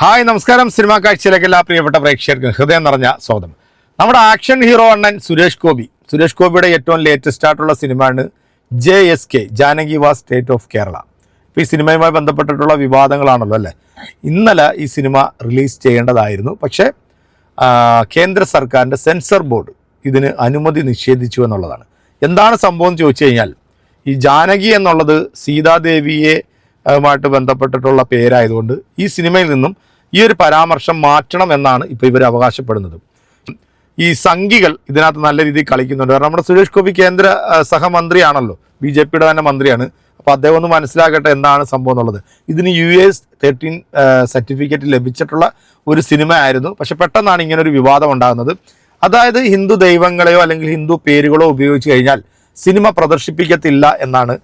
Hi നമസ്കാരം. Cinema കാഴ്ചയിലേക്ക് എല്ലാ പ്രിയപ്പെട്ട പ്രേക്ഷകർക്കും ഹൃദയം നിറഞ്ഞ സ്വാഗതം. നമ്മുടെ ആക്ഷൻ ഹീറോ അണ്ണൻ സുരേഷ് ഗോപി. സുരേഷ് ഗോപിയുടെ ഏറ്റവും ലേറ്റസ്റ്റ് ആയിട്ടുള്ള സിനിമയാണ് J S K Janaki vs state of Kerala ഇപ്പോൾ ഈ സിനിമയുമായി ബന്ധപ്പെട്ടിട്ടുള്ള വിവാദങ്ങളാണല്ലോ അല്ലേ? ഇന്നലെ ഈ സിനിമ റിലീസ് ചെയ്യേണ്ടതായിരുന്നു. പക്ഷേ കേന്ദ്ര സർക്കാരിന്റെ സെൻസർ ബോർഡ് ഇതിന് അനുമതി നിഷേധിച്ചു എന്നുള്ളതാണ്. എന്താണ് സംഭവം ചോദിച്ചു കഴിഞ്ഞാൽ ഈ ജാനകി എന്നുള്ളത് സീതാദേവിയെ ായിട്ട് ബന്ധപ്പെട്ടിട്ടുള്ള പേരായതുകൊണ്ട് ഈ സിനിമയിൽ നിന്നും ഈ ഒരു പരാമർശം മാറ്റണം എന്നാണ് ഇപ്പോൾ ഇവർ അവകാശപ്പെടുന്നത്. ഈ സംഘികൾ ഇതിനകത്ത് നല്ല രീതിയിൽ കളിക്കുന്നുണ്ട്. കാരണം നമ്മുടെ സുരേഷ് ഗോപി കേന്ദ്ര സഹമന്ത്രിയാണല്ലോ. ബി ജെ പിയുടെ തന്നെ മന്ത്രിയാണ്. അപ്പോൾ അദ്ദേഹം ഒന്ന് മനസ്സിലാക്കട്ടെ എന്താണ് സംഭവം എന്നുള്ളത്. ഇതിന് യു എസ് തേർട്ടീൻ സർട്ടിഫിക്കറ്റ് ലഭിച്ചിട്ടുള്ള ഒരു സിനിമ ആയിരുന്നു പക്ഷെ പെട്ടെന്നാണ് ഇങ്ങനെ ഒരു വിവാദം ഉണ്ടാകുന്നത്. അതായത് ഹിന്ദു ദൈവങ്ങളെയോ അല്ലെങ്കിൽ ഹിന്ദു പേരുകളോ ഉപയോഗിച്ച് കഴിഞ്ഞാൽ സിനിമ പ്രദർശിപ്പിക്കത്തില്ല എന്നാണ്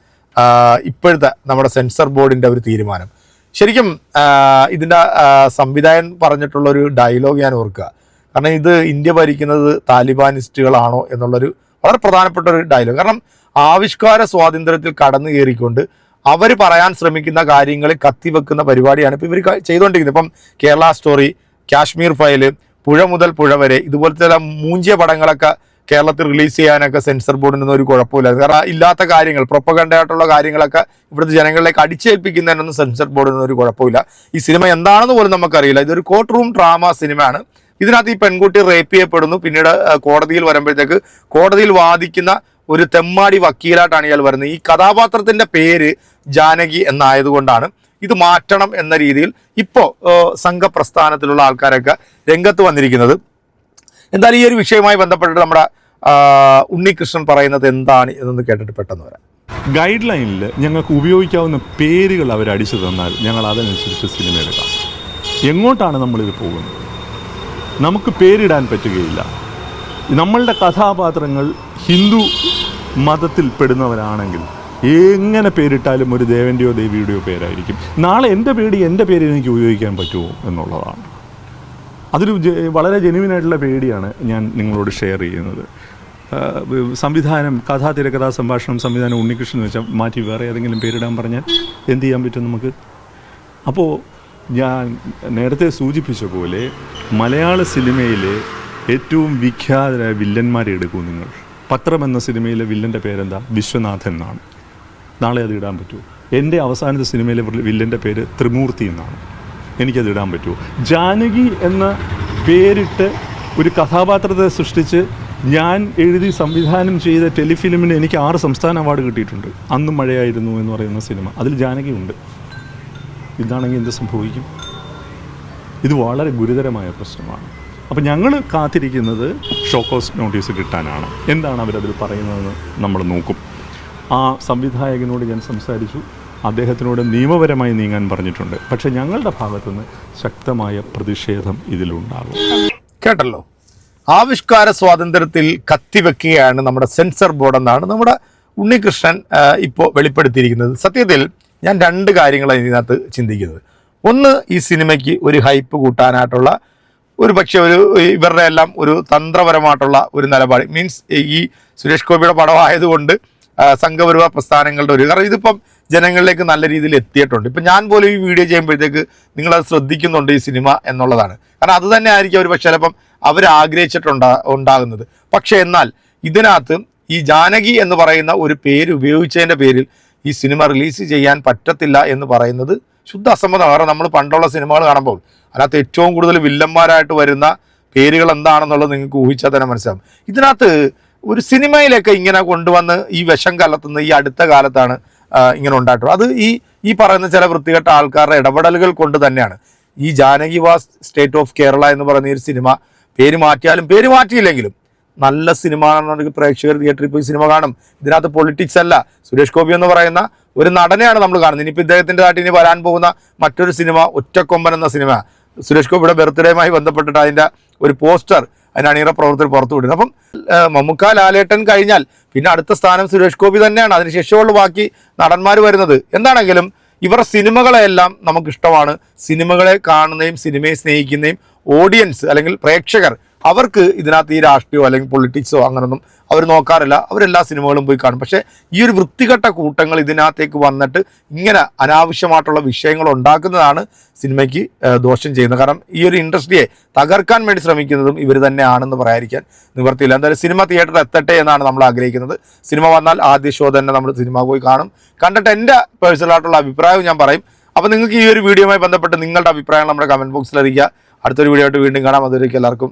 ഇപ്പോഴത്തെ നമ്മുടെ സെൻസർ ബോർഡിന്റെ ഒരു തീരുമാനം. ശരിക്കും ഇതിന്റെ ആ, സംവിധായകൻ പറഞ്ഞിട്ടുള്ള ഒരു ഡയലോഗ് ഞാൻ ഓർക്കുക. കാരണം ഇത് ഇന്ത്യ ഭരിക്കുന്നത് താലിബാനിസ്റ്റുകളാണോ എന്നുള്ളൊരു വളരെ പ്രധാനപ്പെട്ട ഒരു ഡയലോഗ്. കാരണം ആവിഷ്കാര സ്വാതന്ത്ര്യത്തിൽ കടന്നു കയറിക്കൊണ്ട് അവർ പറയാൻ ശ്രമിക്കുന്ന കാര്യങ്ങൾ കത്തിവെക്കുന്ന പരിപാടിയാണ് ഇപ്പോൾ ഇവർ ചെയ്തുകൊണ്ടിരിക്കുന്നത് ഇപ്പം കേരള സ്റ്റോറി കാശ്മീർ ഫയൽ പുഴ മുതൽ പുഴ വരെ ഇതുപോലത്തെ മൂഞ്ചിയ പടങ്ങളൊക്കെ കേരളത്തിൽ റിലീസ് ചെയ്യാനൊക്കെ സെൻസർ ബോർഡിനൊന്നും ഒരു കുഴപ്പമില്ല. കാരണം ഇല്ലാത്ത കാര്യങ്ങൾ പ്രൊപ്പകണ്ടായിട്ടുള്ള കാര്യങ്ങളൊക്കെ ഇവിടുത്തെ ജനങ്ങളിലേക്ക് അടിച്ചേൽപ്പിക്കുന്നതിനൊന്നും സെൻസർ ബോർഡിനൊന്നും ഒരു കുഴപ്പമില്ല. ഈ സിനിമ എന്താണെന്ന് പോലും നമുക്കറിയില്ല. ഇതൊരു കോർട്ട് റൂം ഡ്രാമ സിനിമയാണ് ഇതിനകത്ത് ഈ പെൺകുട്ടി റേപ്പ് ചെയ്യപ്പെടുന്നു. പിന്നീട് കോടതിയിൽ വരുമ്പോഴത്തേക്ക് കോടതിയിൽ വാദിക്കുന്ന ഒരു തെമ്മാടി വക്കീലായിട്ടാണ് ഇയാൾ വരുന്നത്. ഈ കഥാപാത്രത്തിന്റെ പേര് ജാനകി എന്നായതുകൊണ്ടാണ് ഇത് മാറ്റണം എന്ന രീതിയിൽ ഇപ്പോൾ സംഘപ്രസ്ഥാനത്തിലുള്ള ആൾക്കാരൊക്കെ രംഗത്ത് വന്നിരിക്കുന്നത്. എന്തായാലും ഈ ഒരു വിഷയവുമായി ബന്ധപ്പെട്ടിട്ട് നമ്മുടെ ഉണ്ണികൃഷ്ണൻ പറയുന്നത് എന്താണ് എന്നൊന്ന് കേട്ടിട്ട് പെട്ടെന്ന് വരാം. ഗൈഡ് ലൈനിൽ ഞങ്ങൾക്ക് ഉപയോഗിക്കാവുന്ന പേരുകൾ അവർ അടിച്ചു തന്നാൽ ഞങ്ങൾ അതനുസരിച്ച് സിനിമ എടുക്കാം. എങ്ങോട്ടാണ് നമ്മളിത് പോകുന്നത്? നമുക്ക് പേരിടാൻ പറ്റുകയില്ല. നമ്മളുടെ കഥാപാത്രങ്ങൾ ഹിന്ദു മതത്തിൽ പെടുന്നവരാണെങ്കിൽ എങ്ങനെ പേരിട്ടാലും ഒരു ദേവന്റെയോ ദേവിയുടെയോ പേരായിരിക്കും. നാളെ എന്റെ പേടി എന്റെ പേര് എനിക്ക് ഉപയോഗിക്കാൻ പറ്റുമോ എന്നുള്ളതാണ്. അതൊരു വളരെ ജെനുവിനായിട്ടുള്ള പേടിയാണ് ഞാൻ നിങ്ങളോട് ഷെയർ ചെയ്യുന്നത്. സംവിധാനം കഥാ തിരക്കഥാ സംഭാഷണം സംവിധാനം ഉണ്ണികൃഷ്ണൻ വെച്ചാൽ മാറ്റി വേറെ ഏതെങ്കിലും പേരിടാൻ പറഞ്ഞാൽ എന്ത് ചെയ്യാൻ പറ്റും നമുക്ക്? അപ്പോൾ ഞാൻ നേരത്തെ സൂചിപ്പിച്ച പോലെ മലയാള സിനിമയിലെ ഏറ്റവും വിഖ്യാതരായ വില്ലന്മാരെ എടുക്കൂ നിങ്ങൾ. പത്രം എന്ന സിനിമയിലെ വില്ലന്റെ പേരെന്താ? വിശ്വനാഥൻ എന്നാണ്. നാളെ അത് ഇടാൻ പറ്റുമോ? എന്റെ അവസാനത്തെ സിനിമയിലെ വില്ലന്റെ പേര് ത്രിമൂർത്തി എന്നാണ്. എനിക്കത് ഇടാൻ പറ്റുമോ ജാനകി എന്ന പേരിട്ട് ഒരു കഥാപാത്രത്തെ സൃഷ്ടിച്ച് ഞാൻ എഴുതി സംവിധാനം ചെയ്ത ടെലിഫിലിമിന് എനിക്ക് ആറ് സംസ്ഥാന അവാർഡ് കിട്ടിയിട്ടുണ്ട്. അന്നും മഴയായിരുന്നു എന്ന് പറയുന്ന സിനിമ. അതിൽ ജാനകി ഉണ്ട്. ഇതാണെങ്കിൽ എന്ത് സംഭവിക്കും? ഇത് വളരെ ഗുരുതരമായ പ്രശ്നമാണ്. അപ്പോൾ ഞങ്ങൾ കാത്തിരിക്കുന്നത് ഷോക്കോസ് നോട്ടീസ് കിട്ടാനാണ്. എന്താണ് അവരതിൽ പറയുന്നതെന്ന് നമ്മൾ നോക്കും. ആ സംവിധായകനോട് ഞാൻ സംസാരിച്ചു. അദ്ദേഹത്തിനോട് നിയമപരമായി നീങ്ങാൻ പറഞ്ഞിട്ടുണ്ട്. പക്ഷെ ഞങ്ങളുടെ ഭാഗത്തുനിന്ന് ശക്തമായ പ്രതിഷേധം ഇതിലുണ്ടാകും. കേട്ടല്ലോ. ആവിഷ്കാര സ്വാതന്ത്ര്യത്തിൽ കത്തിവെക്കുകയാണ് നമ്മുടെ സെൻസർ ബോർഡ് എന്നാണ് നമ്മുടെ ഉണ്ണികൃഷ്ണൻ ഇപ്പോൾ വെളിപ്പെടുത്തിയിരിക്കുന്നത്. സത്യത്തിൽ ഞാൻ രണ്ട് കാര്യങ്ങളാണ് ഇതിനകത്ത് ചിന്തിക്കുന്നത്. ഒന്ന് ഈ സിനിമയ്ക്ക് ഒരു ഹൈപ്പ് കൂട്ടാനായിട്ടുള്ള ഒരു പക്ഷേ ഒരു ഇവരുടെ എല്ലാം ഒരു തന്ത്രപരമായിട്ടുള്ള ഒരു നിലപാട്. മീൻസ് ഈ സുരേഷ് ഗോപിയുടെ പടം ആയതുകൊണ്ട് ആ, സംഘപരിവാർ പ്രസ്ഥാനങ്ങളുടെ ഒരു കാരണം ഇതിപ്പം ജനങ്ങളിലേക്ക് നല്ല രീതിയിൽ എത്തിയിട്ടുണ്ട്. ഇപ്പം ഞാൻ പോലും ഈ വീഡിയോ ചെയ്യുമ്പോഴത്തേക്ക് നിങ്ങളത് ശ്രദ്ധിക്കുന്നുണ്ട് ഈ സിനിമ എന്നുള്ളതാണ്. കാരണം അത് തന്നെ ആയിരിക്കും അവർ പക്ഷേ ചിലപ്പം അവർ ആഗ്രഹിച്ചിട്ടുണ്ടാ ഉണ്ടാകുന്നത്. പക്ഷേ എന്നാൽ ഇതിനകത്ത് ഈ ജാനകി എന്ന് പറയുന്ന ഒരു പേര് ഉപയോഗിച്ചതിന്റെ പേരിൽ ഈ സിനിമ റിലീസ് ചെയ്യാൻ പറ്റത്തില്ല എന്ന് പറയുന്നത് ശുദ്ധ അസമ്മതമാണ് കാരണം നമ്മൾ പണ്ടുള്ള സിനിമകൾ കാണുമ്പോൾ അതിനകത്ത് ഏറ്റവും കൂടുതൽ വില്ലന്മാരായിട്ട് വരുന്ന പേരുകൾ എന്താണെന്നുള്ളത് നിങ്ങൾക്ക് ഊഹിച്ചാൽ തന്നെ മനസ്സിലാവും. ഇതിനകത്ത് ഒരു സിനിമയിലൊക്കെ ഇങ്ങനെ കൊണ്ടുവന്ന് ഈ വിഷം കലർത്തുന്ന ഈ അടുത്ത കാലത്താണ് ഇങ്ങനെ ഉണ്ടായിട്ടുള്ളത്. അത് ഈ ഈ പറയുന്ന ചില വൃത്തികെട്ട ആൾക്കാരുടെ ഇടപെടലുകൾ കൊണ്ട് തന്നെയാണ്. ഈ Janaki vs state of Kerala എന്ന് പറയുന്ന ഈ സിനിമ പേര് മാറ്റിയാലും പേര് മാറ്റിയില്ലെങ്കിലും നല്ല സിനിമ ആണെന്നുണ്ടെങ്കിൽ പ്രേക്ഷകർ തിയേറ്ററിൽ പോയി സിനിമ കാണും. ഇതിനകത്ത് പൊളിറ്റിക്സ് അല്ല. സുരേഷ് ഗോപി എന്ന് പറയുന്ന ഒരു നടനെയാണ് നമ്മൾ കാണുന്നത്. ഇനിയിപ്പോൾ ഇദ്ദേഹത്തിന്റെ നാട്ടിൽ ഇനി വരാൻ പോകുന്ന മറ്റൊരു സിനിമ ഒറ്റക്കൊമ്പൻ എന്ന സിനിമ. സുരേഷ് ഗോപിയുടെ ബർത്ത്ഡേയുമായി ബന്ധപ്പെട്ടിട്ട് അതിന്റെ ഒരു പോസ്റ്റർ അതിന് അണിയറ പ്രവർത്തകർ പുറത്തു വിടുന്നത്. അപ്പം മമ്മുക്ക ലാലേട്ടൻ കഴിഞ്ഞാൽ പിന്നെ അടുത്ത സ്ഥാനം സുരേഷ് ഗോപി തന്നെയാണ്. അതിനുശേഷമുള്ള ബാക്കി നടന്മാർ വരുന്നത്. എന്താണെങ്കിലും ഇവരുടെ സിനിമകളെല്ലാം നമുക്കിഷ്ടമാണ്. സിനിമകളെ കാണുന്നതും സിനിമയെ സ്നേഹിക്കുന്നതും ഓഡിയൻസ് അല്ലെങ്കിൽ പ്രേക്ഷകർ അവർക്ക് ഇതിനകത്ത് ഈ രാഷ്ട്രീയമോ അല്ലെങ്കിൽ പൊളിറ്റിക്സോ അങ്ങനൊന്നും അവർ നോക്കാറില്ല. അവരെല്ലാ സിനിമകളും പോയി കാണും. പക്ഷേ ഈ ഒരു വൃത്തികെട്ട കൂട്ടങ്ങൾ ഇതിനകത്തേക്ക് വന്നിട്ട് ഇങ്ങനെ അനാവശ്യമായിട്ടുള്ള വിഷയങ്ങൾ ഉണ്ടാക്കുന്നതാണ് സിനിമയ്ക്ക് ദോഷം ചെയ്യുന്നത്. കാരണം ഈ ഒരു ഇൻഡസ്ട്രിയെ തകർക്കാൻ വേണ്ടി ശ്രമിക്കുന്നതും ഇവർ തന്നെയാണെന്ന് പറയാതിരിക്കാൻ നിവർത്തിയില്ല എന്തായാലും സിനിമ തിയേറ്ററിൽ എത്തട്ടെ എന്നാണ് നമ്മൾ ആഗ്രഹിക്കുന്നത്. സിനിമ വന്നാൽ ആദ്യ ഷോ തന്നെ നമ്മൾ സിനിമ പോയി കാണും. കണ്ടിട്ട് എന്റെ പേഴ്സണലായിട്ടുള്ള അഭിപ്രായവും ഞാൻ പറയും. അപ്പോൾ നിങ്ങൾക്ക് ഈ ഒരു വീഡിയോയുമായി ബന്ധപ്പെട്ട് നിങ്ങളുടെ അഭിപ്രായങ്ങൾ നമ്മുടെ കമന്റ് ബോക്സിൽ അറിയിക്കുക. അടുത്തൊരു വീഡിയോ ആയിട്ട് വീണ്ടും കാണാം. അതൊരിക്കും എല്ലാവർക്കും